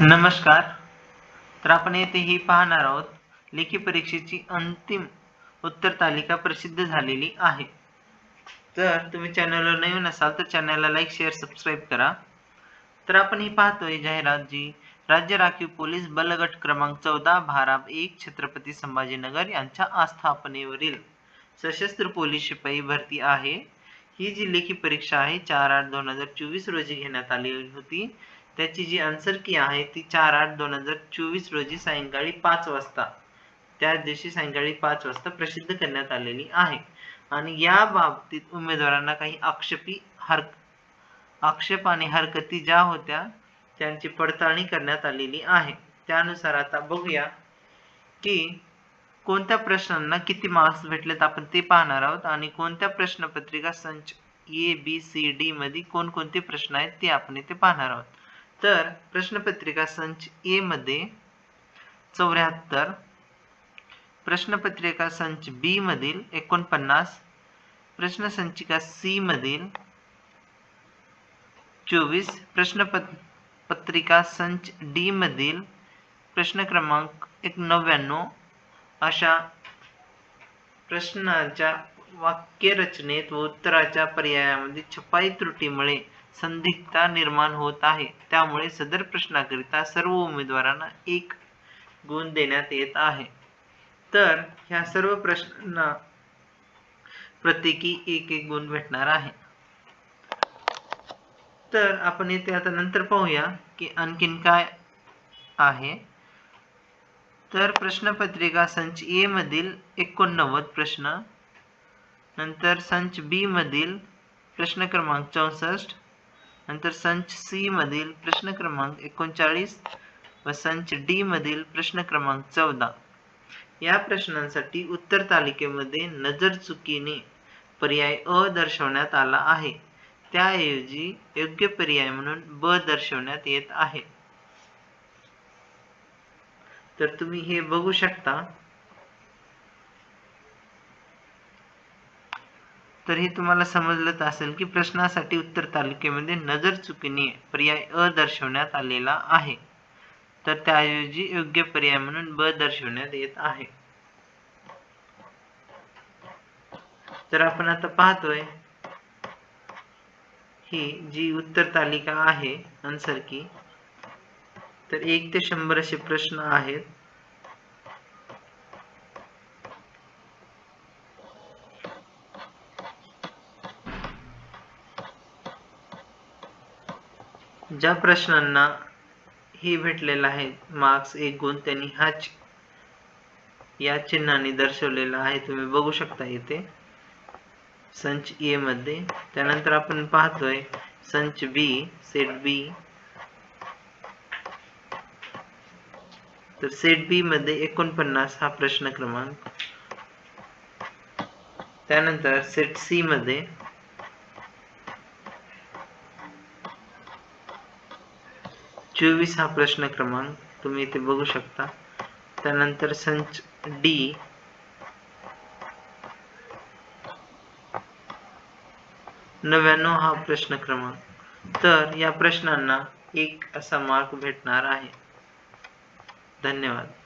नमस्कार. तर आपण येथे ही पाहणार आहोत. लेखी परीक्षेची अंतिम उत्तर तालिका प्रसिद्ध झालेली आहे. तर तुम्ही चॅनलवर नवीन असाल तर चॅनलला लाईक शेअर सबस्क्राईब करा. तर आपण ही पाहतोय जाहिरात जी राज्य राखीव पोलीस बलगट क्रमांक चौदा भारा एक छत्रपती संभाजीनगर यांच्या आस्थापनेवरील सशस्त्र पोलीस शिपाई भरती आहे. ही जी लेखी परीक्षा आहे चार आठ दोन हजार चोवीस रोजी घेण्यात आली होती. त्याची जी आन्सर की आहे ती चार आठ दोन हजार चोवीस रोजी सायंकाळी पाच वाजता त्या दिवशी सायंकाळी पाच वाजता प्रसिद्ध करण्यात आलेली आहे. आणि या बाबतीत उमेदवारांना काही आक्षेपी हर आक्षेप आणि हरकती ज्या होत्या त्यांची पडताळणी करण्यात आलेली आहे. त्यानुसार आता बघूया की कोणत्या प्रश्नांना किती मार्क्स भेटलेत आपण ते पाहणार आहोत आणि कोणत्या प्रश्नपत्रिका संच ए बी सी डी मध्ये कोणकोणते प्रश्न आहेत ते आपण इथे पाहणार आहोत. तर प्रश्नपत्रिका संच ए मध्ये चौऱ्याहत्तर प्रश्नपत्रिका संच बी मधील एकोणपन्नास प्रश्नसंचिका सी मधील चोवीस प्रश्नपत पत्रिका संच डी मधील प्रश्न क्रमांक एक नव्याण्णव अशा प्रश्नाच्या वाक्यरचनेत व उत्तराच्या पर्यायामध्ये छपाई त्रुटीमुळे संदिग्धता निर्माण होत आहे. त्यामुळे सदर प्रश्नाकरिता सर्व उमेदवारांना एक गुण देण्यात येत आहे. तर ह्या सर्व प्रश्नांना प्रत्येकी एक एक गुण भेटणार आहे. तर आपण इथे आता नंतर पाहूया की आणखीन काय आहे. तर प्रश्नपत्रिका संच ए मधील एकोणनव्वद प्रश्न नंतर संच बी मधील प्रश्न क्रमांक चौसष्ट नंतर संच सी मधील प्रश्न क्रमांक एकोणचाळीस व संच डी मधील प्रश्न क्रमांक चौदा. या प्रश्नांसाठी उत्तर तालिकेमध्ये नजर चुकीने पर्याय अ दर्शवण्यात आला आहे. त्याऐवजी योग्य पर्याय म्हणून ब दर्शवण्यात येत आहे. तर तुम्ही हे बघू शकता. तर हे तुम्हाला समजलंच असेल की प्रश्नासाठी उत्तर तालुक्यामध्ये नजर चुकीने पर्याय अ दर्शवण्यात आलेला आहे. तर त्याऐवजी योग्य पर्याय म्हणून ब दर्शवण्यात येत आहे. तर आपण आता पाहतोय ही जी उत्तर तालिका आहे आन्सर की तर एक ते शंभर असे प्रश्न आहेत. ज्या प्रश्नांना हे भेटलेला आहे मार्क्स एक गुण त्यांनी हा या चिन्हाने दर्शवलेला आहे तुम्ही बघू शकता इथे. संच ए मध्ये. त्यानंतर आपण पाहतोय संच बी सेट बी तर सेट बी मध्ये एकोणपन्नास हा प्रश्न क्रमांक. त्यानंतर सेट सी मध्ये चोवीस हा प्रश्न क्रमांक तुम्ही इथे बघू शकता. संच डी नव्याण हा प्रश्न क्रमांक. तर या प्रश्नांना एक असा मार्क भेटना है धन्यवाद.